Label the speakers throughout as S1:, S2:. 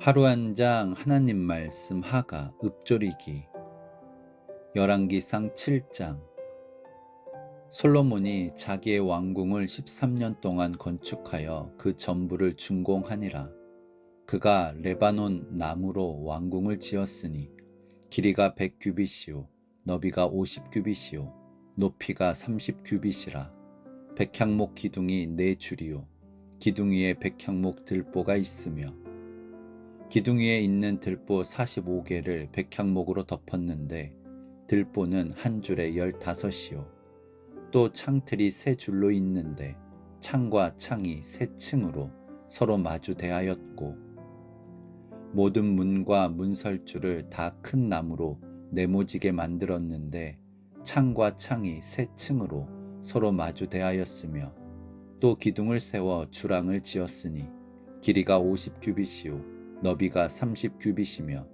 S1: 하루 한 장 하나님 말씀 하가 읍조리기. 열왕기상 7장. 솔로몬이 자기의 왕궁을 13년 동안 건축하여 그 전부를 준공하니라. 그가 레바논 나무로 왕궁을 지었으니 길이가 100규빗이요 너비가 50규빗이요 높이가 30규빗이라. 백향목 기둥이 네 줄이요 기둥 위에 백향목 들보가 있으며 기둥 위에 있는 들보 45개를 백향목으로 덮었는데 들보는 한 줄에 15이요. 또 창틀이 세 줄로 있는데 창과 창이 세 층으로 서로 마주 대하였고 모든 문과 문설주를 다 큰 나무로 네모지게 만들었는데 창과 창이 세 층으로 서로 마주 대하였으며 또 기둥을 세워 주랑을 지었으니 길이가 50규빗이요 너비가 30규빗이며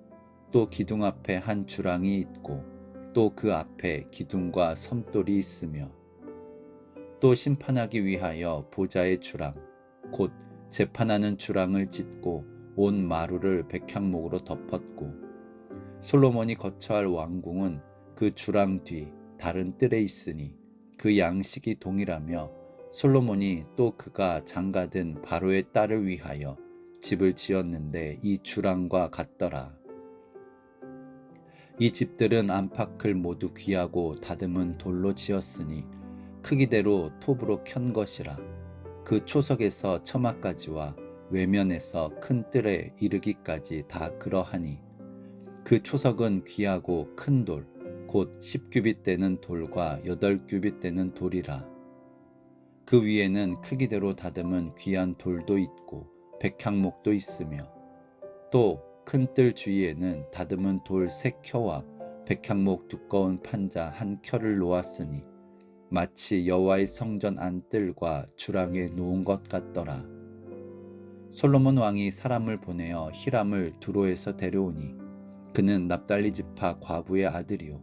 S1: 또 기둥 앞에 한 주랑이 있고 또 그 앞에 기둥과 섬돌이 있으며 또 심판하기 위하여 보좌의 주랑 곧 재판하는 주랑을 짓고 온 마루를 백향목으로 덮었고 솔로몬이 거처할 왕궁은 그 주랑 뒤 다른 뜰에 있으니 그 양식이 동일하며 솔로몬이 또 그가 장가든 바로의 딸을 위하여 집을 지었는데 이 주랑과 같더라. 이 집들은 안팎을 모두 귀하고 다듬은 돌로 지었으니 크기대로 톱으로 켠 것이라. 그 초석에서 처마까지와 외면에서 큰 뜰에 이르기까지 다 그러하니 그 초석은 귀하고 큰 돌, 곧 10규빗 되는 돌과 8규빗 되는 돌이라. 그 위에는 크기대로 다듬은 귀한 돌도 있고 백향목도 있으며 또 큰 뜰 주위에는 다듬은 돌 세 켜와 백향목 두꺼운 판자 한 켜를 놓았으니 마치 여호와의 성전 안뜰과 주랑에 놓은 것 같더라. 솔로몬 왕이 사람을 보내어 히람을 두로에서 데려오니 그는 납달리 지파 과부의 아들이요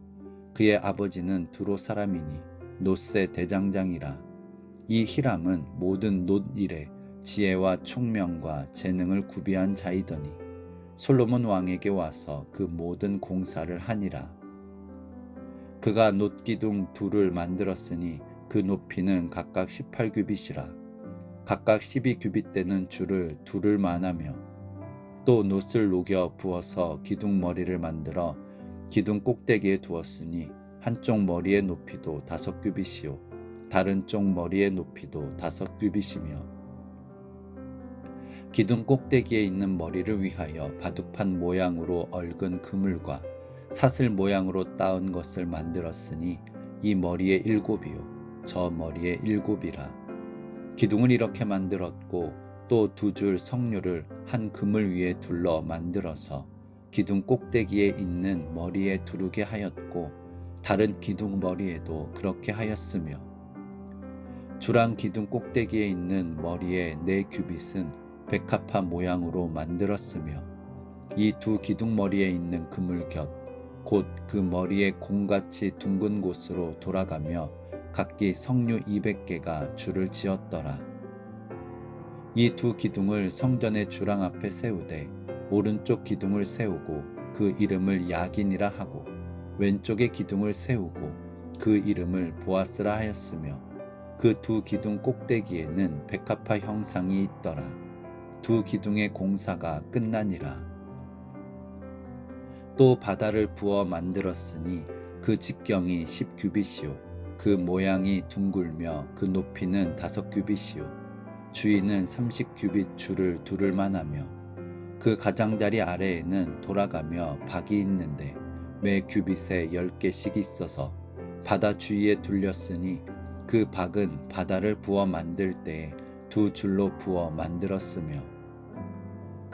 S1: 그의 아버지는 두로 사람이니 노세 대장장이라 이 히람은 모든 놋 일에 지혜와 총명과 재능을 구비한 자이더니 솔로몬 왕에게 와서 그 모든 공사를 하니라. 그가 놋기둥 둘을 만들었으니 그 높이는 각각 18규빗이라. 각각 12규빗 되는 줄을 둘을 만하며 또 놋을 녹여 부어서 기둥 머리를 만들어 기둥 꼭대기에 두었으니 한쪽 머리의 높이도 다섯 규빗이요 다른 쪽 머리의 높이도 다섯 규빗이며 기둥 꼭대기에 있는 머리를 위하여 바둑판 모양으로 얽은 그물과 사슬 모양으로 따은 것을 만들었으니 이 머리에 일곱이요. 저 머리에 일곱이라. 기둥을 이렇게 만들었고 또 두 줄 석류를 한 그물 위에 둘러 만들어서 기둥 꼭대기에 있는 머리에 두르게 하였고 다른 기둥 머리에도 그렇게 하였으며 주랑 기둥 꼭대기에 있는 머리에 네 규빗은 백합화 모양으로 만들었으며 이 두 기둥머리에 있는 그물 곁 곧 그 머리의 공같이 둥근 곳으로 돌아가며 각기 석류 200개가 줄을 지었더라. 이 두 기둥을 성전의 주랑 앞에 세우되 오른쪽 기둥을 세우고 그 이름을 야긴이라 하고 왼쪽의 기둥을 세우고 그 이름을 보아스라 하였으며 그 두 기둥 꼭대기에는 백합화 형상이 있더라. 두 기둥의 공사가 끝나니라. 또 바다를 부어 만들었으니 그 직경이 10규빗이요 그 모양이 둥글며 그 높이는 다섯 규빗이요 주위는 30규빗 줄을 두를 만하며 그 가장자리 아래에는 돌아가며 박이 있는데 매 규빗에 열 개씩 있어서 바다 주위에 둘렸으니 그 박은 바다를 부어 만들 때 두 줄로 부어 만들었으며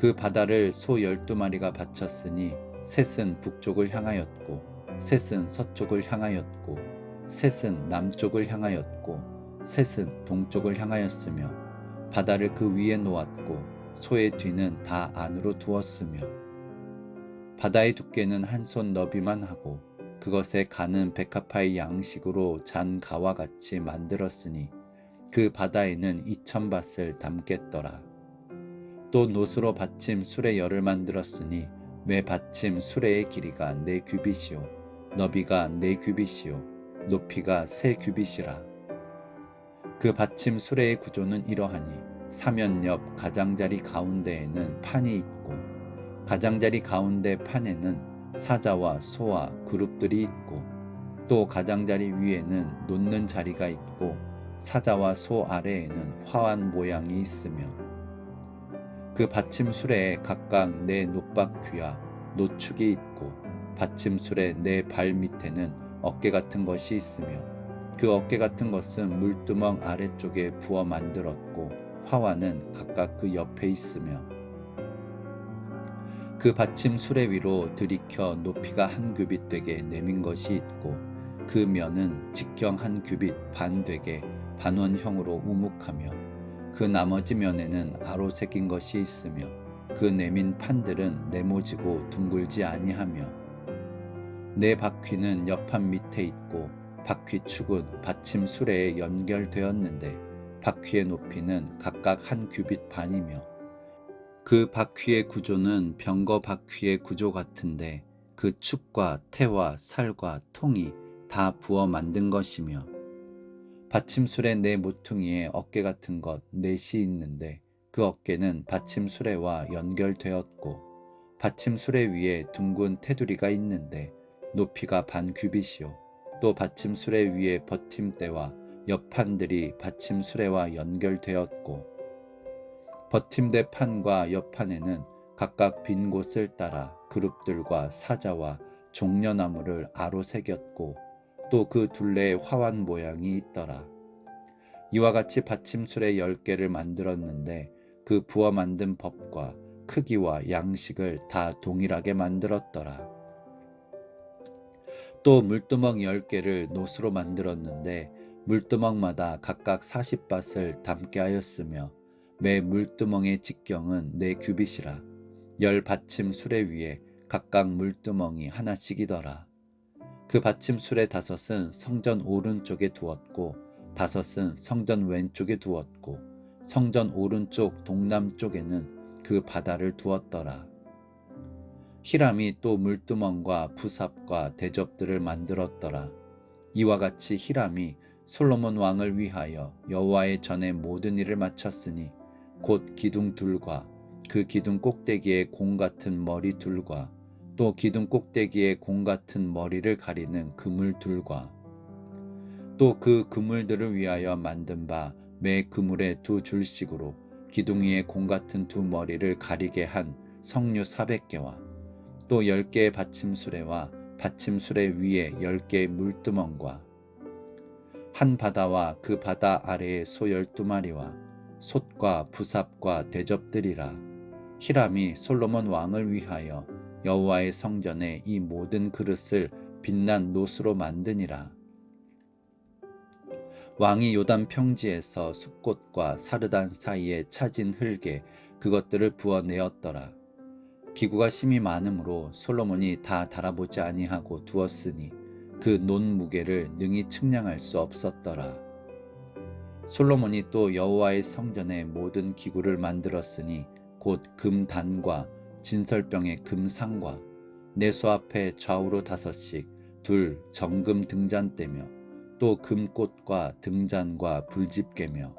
S1: 그 바다를 소 열두 마리가 바쳤으니 셋은 북쪽을 향하였고 셋은 서쪽을 향하였고 셋은 남쪽을 향하였고 셋은 동쪽을 향하였으며 바다를 그 위에 놓았고 소의 뒤는 다 안으로 두었으며 바다의 두께는 한 손 너비만 하고 그것에 가는 백합화의 양식으로 잔 가와 같이 만들었으니 그 바다에는 이천 밭을 담겠더라. 또 노스로 받침 수레 열을 만들었으니 매 받침 수레의 길이가 네 규빗이요? 너비가 네 규빗이요? 높이가 세 규빗이라. 그 받침 수레의 구조는 이러하니 사면 옆 가장자리 가운데에는 판이 있고 가장자리 가운데 판에는 사자와 소와 그룹들이 있고 또 가장자리 위에는 놓는 자리가 있고 사자와 소 아래에는 화환 모양이 있으며 그 받침 수레에 각각 네 노바퀴와 노축이 있고 받침 수레 네발 밑에는 어깨 같은 것이 있으며 그 어깨 같은 것은 물두멍 아래쪽에 부어 만들었고 화환은 각각 그 옆에 있으며 그 받침 수레 위로 들이켜 높이가 한 규빗 되게 내민 것이 있고 그 면은 직경 한 규빗 반 되게 반원형으로 우묵하며 그 나머지 면에는 아로 새긴 것이 있으며 그 내민 판들은 네모지고 둥글지 아니하며 네 바퀴는 옆판 밑에 있고 바퀴 축은 받침 수레에 연결되었는데 바퀴의 높이는 각각 한 규빗 반이며 그 바퀴의 구조는 병거 바퀴의 구조 같은데 그 축과 태와 살과 통이 다 부어 만든 것이며 받침술의 네 모퉁이에 어깨 같은 것 넷이 있는데 그 어깨는 받침수레와 연결되었고 받침수레 위에 둥근 테두리가 있는데 높이가 반 규빗이요. 또 받침수레 위에 버팀대와 옆판들이 받침수레와 연결되었고 버팀대 판과 옆판에는 각각 빈 곳을 따라 그룹들과 사자와 종려나무를 아로 새겼고 또 그 둘레에 화환 모양이 있더라. 이와 같이 받침술의 열 개를 만들었는데 그 부어 만든 법과 크기와 양식을 다 동일하게 만들었더라. 또 물두멍 열 개를 노스로 만들었는데 물두멍마다 각각 40밭을 담게 하였으며 매 물두멍의 직경은 네 규빗이라 열 받침 수레 위에 각각 물두멍이 하나씩이더라. 그 받침 수레 다섯은 성전 오른쪽에 두었고 다섯은 성전 왼쪽에 두었고 성전 오른쪽 동남쪽에는 그 바다를 두었더라. 히람이 또 물두멍과 부삽과 대접들을 만들었더라. 이와 같이 히람이 솔로몬 왕을 위하여 여호와의 전에 모든 일을 마쳤으니 곧 기둥 둘과 그 기둥 꼭대기에 공 같은 머리 둘과 또 기둥 꼭대기에 공 같은 머리를 가리는 그물 둘과 또 그 그물들을 위하여 만든 바 매 그물의 두 줄씩으로 기둥 위에 공 같은 두 머리를 가리게 한 석류 400개와 또 10개의 받침수레와 받침수레 위에 10개의 물두멍과 한 바다와 그 바다 아래에 소 12마리와 솥과 부삽과 대접들이라. 히람이 솔로몬 왕을 위하여 여호와의 성전에 이 모든 그릇을 빛난 노스로 만드니라 왕이 요단 평지에서 숲꽃과 사르단 사이에 차진 흙에 그것들을 부어내었더라 기구가 심히 많으므로 솔로몬이 다 달아보지 아니하고 두었으니 그 논 무게를 능히 측량할 수 없었더라. 솔로몬이 또 여호와의 성전에 모든 기구를 만들었으니 곧 금단과 진설병의 금상과 내소 앞에 좌우로 다섯씩 둘 정금 등잔대며 또 금꽃과 등잔과 불집게며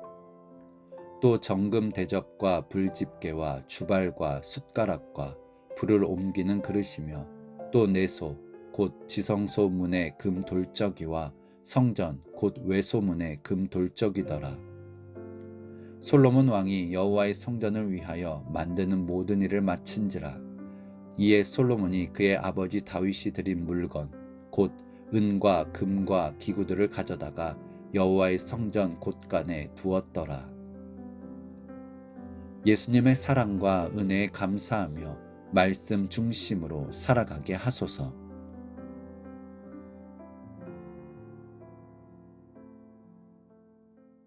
S1: 또 정금 대접과 불집게와 주발과 숟가락과 불을 옮기는 그릇이며 또 내소 곧 지성소 문의 금 돌적이와 성전 곧 외소 문의 금 돌적이더라. 솔로몬 왕이 여호와의 성전을 위하여 만드는 모든 일을 마친지라. 이에 솔로몬이 그의 아버지 다윗이 드린 물건 곧 은과 금과 기구들을 가져다가 여호와의 성전 곳간에 두었더라. 예수님의 사랑과 은혜에 감사하며 말씀 중심으로 살아가게 하소서.